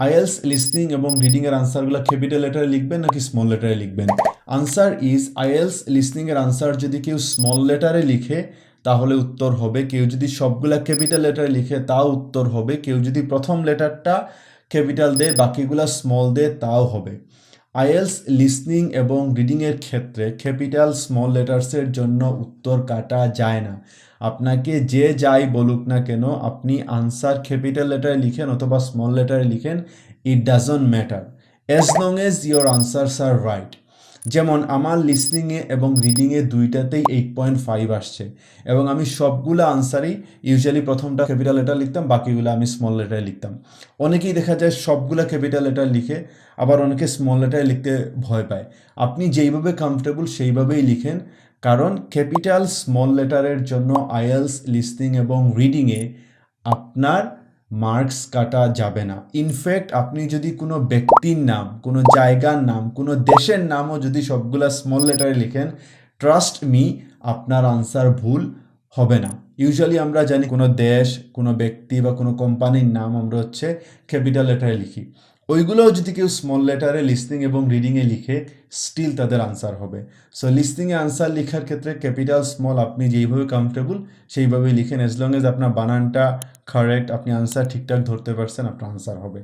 IELTS listening এবং রিডিংয়ের আনসারগুলো capital লেটারে লিখবেন নাকি স্মল লেটারে লিখবেন? আনসার ইজ আইএলস লিসনিংয়ের আনসার যদি কেউ স্মল লেটারে লিখে, তাহলে উত্তর হবে কেউ যদি সবগুলা ক্যাপিটাল লেটারে লিখে, তাও উত্তর হবে। কেউ যদি প্রথম লেটারটা ক্যাপিটাল দেয়, বাকিগুলা স্মল দেয়, তাও হবে। আইএলস লিসনিং এবং রিডিংয়ের ক্ষেত্রে ক্যাপিটাল স্মল লেটার্সের জন্য উত্তর কাটা যায় না। আপনাকে যে যাই বলুক না কেন, আপনি আনসার ক্যাপিটাল লেটারে লিখেন অথবা স্মল লেটারে লিখেন, it doesn't matter. As long as your answers are right. যেমন আমার লিসনিংয়ে এবং রিডিংয়ে দুইটাতেই এইট পয়েন্ট ফাইভ আসছে। এবং আমি সবগুলো আনসারই ইউজুয়ালি প্রথমটা ক্যাপিটাল লেটার লিখতাম, বাকিগুলো আমি স্মল লেটারে লিখতাম। অনেকেই দেখা যায় সবগুলো ক্যাপিটাল লেটার লিখে, আবার অনেকে স্মল লেটারে লিখতে ভয় পায়। আপনি যেইভাবে কমফর্টেবল সেইভাবেই লিখেন, কারণ ক্যাপিটাল স্মল লেটারের জন্য আইএলস লিসনিং এবং রিডিংয়ে আপনার মার্কস কাটা যাবে না। ইনফ্যাক্ট আপনি যদি কোনো ব্যক্তির নাম, কোনো জায়গার নাম, কোনো দেশের নামও যদি সবগুলা স্মল লেটারে লিখেন ট্রাস্ট মি আপনার আনসার ভুল হবে না। ইউজুয়ালি আমরা জানি কোনো দেশ, কোনো ব্যক্তি বা কোনো কোম্পানির নাম আমরা হচ্ছে ক্যাপিটাল লেটারে লিখি। ওইগুলোও যদি কেউ স্মল লেটারে লিস্টিং এবং রিডিংয়ে লিখে স্টিল তাদের আনসার হবে। সো লিস্টিংয়ে আনসার লেখার ক্ষেত্রে ক্যাপিটাল স্মল আপনি যেইভাবে কমফর্টেবল সেইভাবেই লিখেন। অ্যাজ লং এজ আপনার বানানটা কারেক্ট আপনি আনসার ঠিকঠাক ধরতে পারছেন আপনার আনসার হবে।